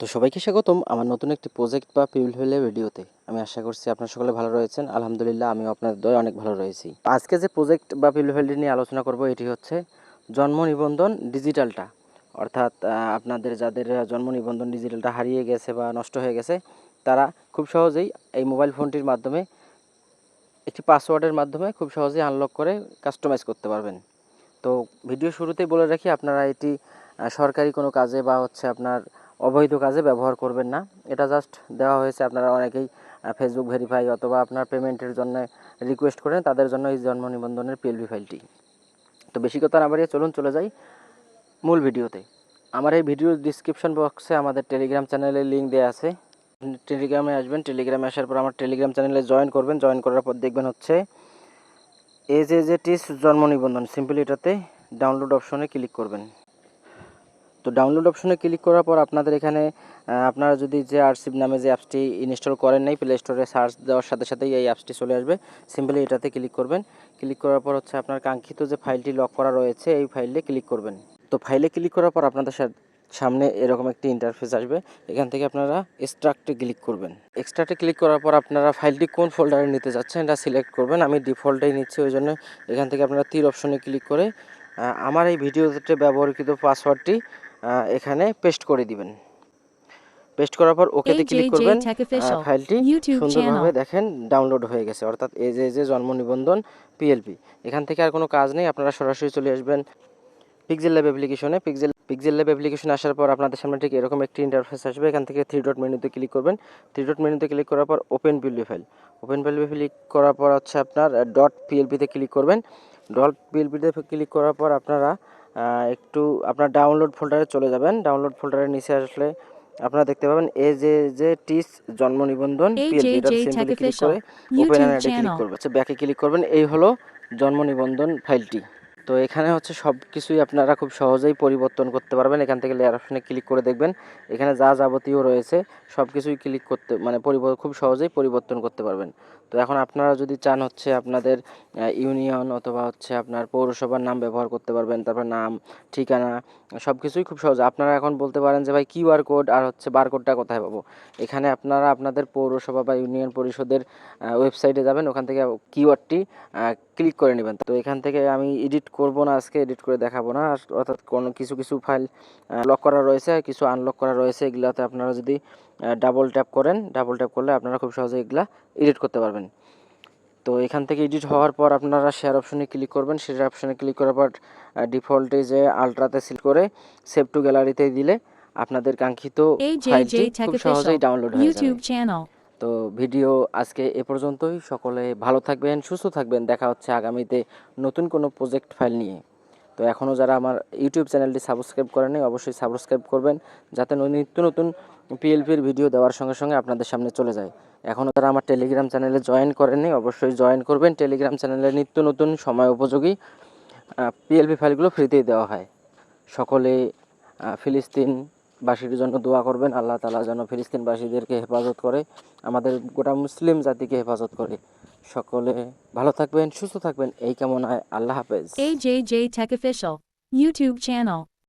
তো সবাইকে স্বাগতম আমার নতুন একটি প্রজেক্ট বা পিউল হইলে ভিডিওতে। আমি আশা করছি আপনার সকলে ভালো রয়েছেন। আলহামদুলিল্লাহ আমি আপনার দয় অনেক ভালো রয়েছি। আজকে যে প্রজেক্ট বা পিউল হইলে নিয়ে আলোচনা করব, এটি হচ্ছে জন্ম নিবন্ধন ডিজিটালটা। অর্থাৎ আপনাদের যাদের জন্ম নিবন্ধন ডিজিটালটা হারিয়ে গেছে বা নষ্ট হয়ে গেছে, তারা খুব সহজেই এই মোবাইল ফোনটির মাধ্যমে, একটি পাসওয়ার্ডের মাধ্যমে খুব সহজেই আনলক করে কাস্টমাইজ করতে পারবেন। তো ভিডিও শুরুতেই বলে রাখি, আপনারা এটি সরকারি কোনো কাজে বা হচ্ছে আপনার অবৈধ কাজে ব্যবহার করবেন না। এটা জাস্ট দেওয়া হয়েছে আপনারা অনেকেই ফেসবুক ভেরিফাই অথবা আপনার পেমেন্টের জন্য রিকোয়েস্ট করেন, তাদের জন্য এই জন্ম নিবন্ধনের পিএলভি ফাইলটি তো বেশি কথা না বাড়িয়ে চলুন, চলে যাই মূল ভিডিওতে। আমার এই ভিডিওর ডিসক্রিপশন বক্সে আমাদের টেলিগ্রাম চ্যানেলের লিঙ্ক দেওয়া আছে। টেলিগ্রামে আসবেন টেলিগ্রামে আসার পর আমার টেলিগ্রাম চ্যানেলে জয়েন করবেন। জয়েন করার পর দেখবেন হচ্ছে এজ এজ এ টিস জন্ম নিবন্ধন। সিম্পলি এটাতে ডাউনলোড অপশনে ক্লিক করবেন। তো ডাউনলোড অপশনে ক্লিক করার পর আপনাদের এখানে আপনারা যদি যে আরসিপ নামে যে অ্যাপসটি ইনস্টল করেন নাই প্লে স্টোরে সার্চ দেওয়ার সাথে সাথেই এই অ্যাপসটি চলে আসবে। সিম্পলি এটাতে ক্লিক করবেন। ক্লিক করার পর হচ্ছে আপনার কাঙ্ক্ষিত যে ফাইলটি লক করা রয়েছে, এই ফাইলে ক্লিক করবেন। তো ফাইলে ক্লিক করার পর আপনাদের সামনে এরকম একটি ইন্টারফেস আসবে। এখান থেকে আপনারা এক্সট্রাক্টে ক্লিক করবেন। এক্সট্রাক্টে ক্লিক করার পর আপনারা ফাইলটি কোন ফোল্ডারে নিতে যাচ্ছেন, এটা সিলেক্ট করবেন। আমি ডিফল্টেই নিচ্ছি, ওই জন্য এখান থেকে আপনারা তীর অপশনে ক্লিক করে আমার এই ভিডিওতে ব্যবহৃত পাসওয়ার্ডটি এখানে পেস্ট করে দিবেন। পেস্ট করার পর ওকেতে ক্লিক করবেন। ফাইলটি সুন্দরভাবে দেখেন ডাউনলোড হয়ে গেছে। অর্থাৎ এই যে যে জন্ম নিবন্ধন পিএলপি এখান থেকে আর কোনো কাজ নেই আপনারা সরাসরি চলে আসবেন পিক্সেল ল্যাব অ্যাপ্লিকেশনে পিক্সেল পিক্সেল ল্যাব অ্যাপ্লিকেশনে আসার পর আপনাদের সামনে ঠিক এরকম একটি ইন্টারফেস আসবে। এখান থেকে থ্রি ডট মেনুতে ক্লিক করবেন। থ্রি ডট মেনুতে ক্লিক করার পর open PLP file open PLP click করার পর হচ্ছে আপনার ডট পিএলপিতে ক্লিক করবেন। ডট পিএলপিতে ক্লিক করার পর আপনারা একটু আপনার ডাউনলোড ফোল্ডারে চলে যাবেন। ডাউনলোড ফোল্ডারের নিচে আসলে আপনারা দেখতে পাবেন এ যে যে টিস জন্ম নিবন্ধন পিএলপি এটা AJJ সিম্পলি Tech ক্লিক করে ওপেন ক্লিক. করবেন ব্যাকে ক্লিক করবেন। এই হলো জন্ম নিবন্ধন ফাইলটি তো এখানে হচ্ছে সব কিছুই আপনারা খুব সহজেই পরিবর্তন করতে পারবেন। এখান থেকে লেয়ার অপশনে ক্লিক করে দেখবেন। এখানে যা যাবতীয় রয়েছে সব কিছুই ক্লিক করতে মানে খুব সহজেই পরিবর্তন করতে পারবেন। তো এখন আপনারা যদি চান হচ্ছে আপনাদের ইউনিয়ন অথবা হচ্ছে আপনার পৌরসভার নাম ব্যবহার করতে পারবেন, তারপর নাম, ঠিকানা সব কিছুই খুব সহজ। আপনারা এখন বলতে পারেন যে, ভাই কিউআর কোড আর হচ্ছে বারকোডটা কোথায় পাবো? এখানে আপনারা আপনাদের পৌরসভা বা ইউনিয়ন পরিষদের ওয়েবসাইটে যাবেন। ওখান থেকে কিউআরটি ক্লিক করে নেবেন। তো এখান থেকে আমি এডিট করব না আজকে এডিট করে দেখাবো না। অর্থাৎ কোনো কিছু কিছু ফাইল লক করা রয়েছে কিছু আনলক করা রয়েছে এগুলাতে আপনারা যদি ডাবল ট্যাপ করেন ডাবল ট্যাপ করলে আপনারা খুব সহজে এগুলা এডিট করতে পারবেন। তো এখান থেকে এডিট হওয়ার পর আপনারা শেয়ার অপশনে ক্লিক করবেন। শেয়ার অপশনে ক্লিক করার পর ডিফল্টে যে আলট্রাতে সিল করে সেভ টু গ্যালারিতে দিলে আপনাদের কাঙ্ক্ষিত ফাইলটি খুব সহজেই ডাউনলোড হয়ে যাবে. তো ভিডিও আজকে এ পর্যন্তই। সকলে ভালো থাকবেন সুস্থ থাকবেন। দেখা হচ্ছে আগামীতে নতুন কোনো প্রজেক্ট ফাইল নিয়ে। তো এখনও যারা আমার ইউটিউব চ্যানেলটি সাবস্ক্রাইব করেনি অবশ্যই সাবস্ক্রাইব করবেন যাতে নিত্য নতুন পিএলপির ভিডিও দেওয়ার সঙ্গে সঙ্গে আপনাদের সামনে চলে যায়। এখনও যারা আমার টেলিগ্রাম চ্যানেলে জয়েন করেনি অবশ্যই জয়েন করবেন। টেলিগ্রাম চ্যানেলে নিত্য নতুন সময় উপযোগী পিএলপি ফাইলগুলো ফ্রিতেই দেওয়া হয়। সকলে আহ, ফিলিস্তিনবাসীর জন্য দোয়া করবেন। আল্লাহ তালা যেন ফিলিস্তিনবাসীদেরকে হেফাজত করে, আমাদের গোটা মুসলিম জাতিকে হেফাজত করে। সকলে ভালো থাকবেন, সুস্থ থাকবেন। এই কামনায় আল্লাহ হাফেজ। এই যে যে টেক Official ইউটিউব channel.